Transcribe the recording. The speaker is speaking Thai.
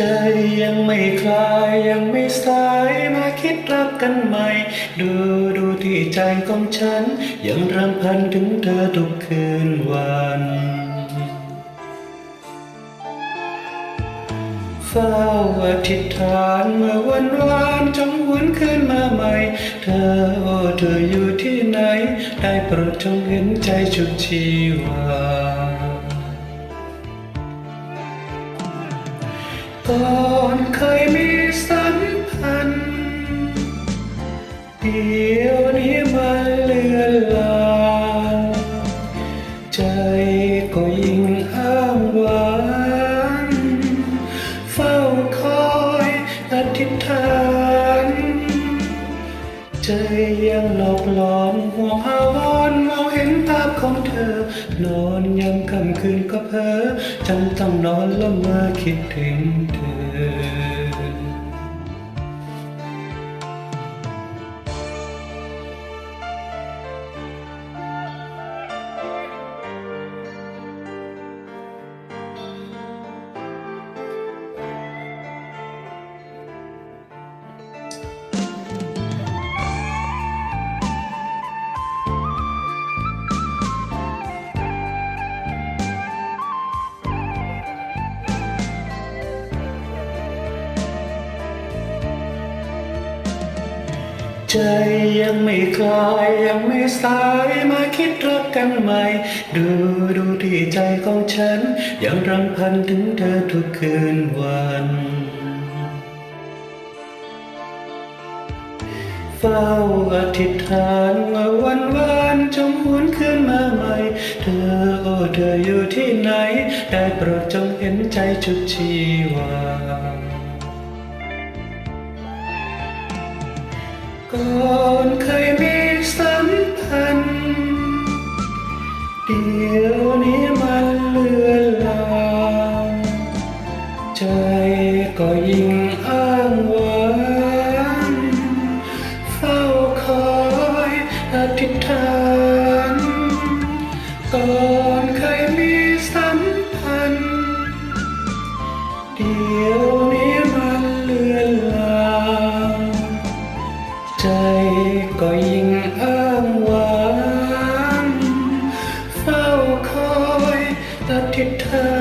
ใจยังไม่คลายยังไม่สายมาคิดรักกันใหม่ ดูดูที่ใจของฉัน ยังรำพันถึงเธอทุกคืนวันเฝ้าอธิษฐานเมื่อวันวานจงหวนคืนมาใหม่ เธอโอ้เธออยู่ที่ไหน ได้โปรดจงเห็นใจชุดชีวา ก่อนเคยมีสัมพันธ์เดี๋ยวนี้มันเลือนลางใจก็ยิ่งอ้างว้างเฝ้าคอยอธิษฐานใจยังหลอกหลอนห่วงอาวร ของเธอ นอนยามค่ำคืนก็เพ้อจำต้องนอนละเมื่อคิดถึงเธอ ใจยังไม่คลายยังไม่สายมาคิดรักกันใหม่ ดูดูที่ใจของฉัน ยังรำพันถึงเธอทุกคืนวันเฝ้าอธิษฐานเมื่อวันวานจงหวนคืนมาใหม่ เธอโอ้เธออยู่ที่ไหน ได้โปรดจงเห็นใจชุดชีวา ก่อนเคยมีสัมพันธ์เดี๋ยวนี้มันเลือนลางใจก็ยิ่งอ้างว้างเฝ้าคอยอธิษฐานก่อนเคยมีสัมพันธ์เดี๋ยวา